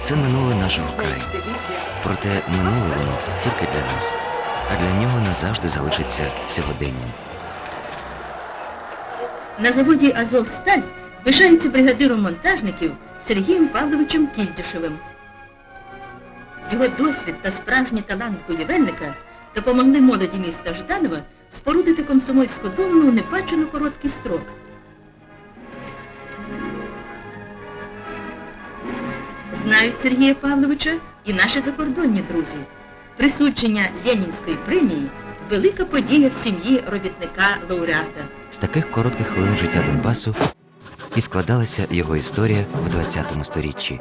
Це минуле нашого краю. Проте минуле воно тільки для нас, а для нього назавжди залишиться сьогоденням. На заводі Азовсталь пишається бригадиром монтажників Сергієм Павловичем Кільдішевим. Його досвід та справжній талант будівельника допомогли молоді міста Жданова спорудити комсомольську дому у небачено короткий строк. Знають Сергія Павловича і наші закордонні друзі. Присудження Ленінської премії – велика подія в сім'ї робітника-лауреата. З таких коротких хвилин життя Донбасу і складалася його історія в 20 сторіччі.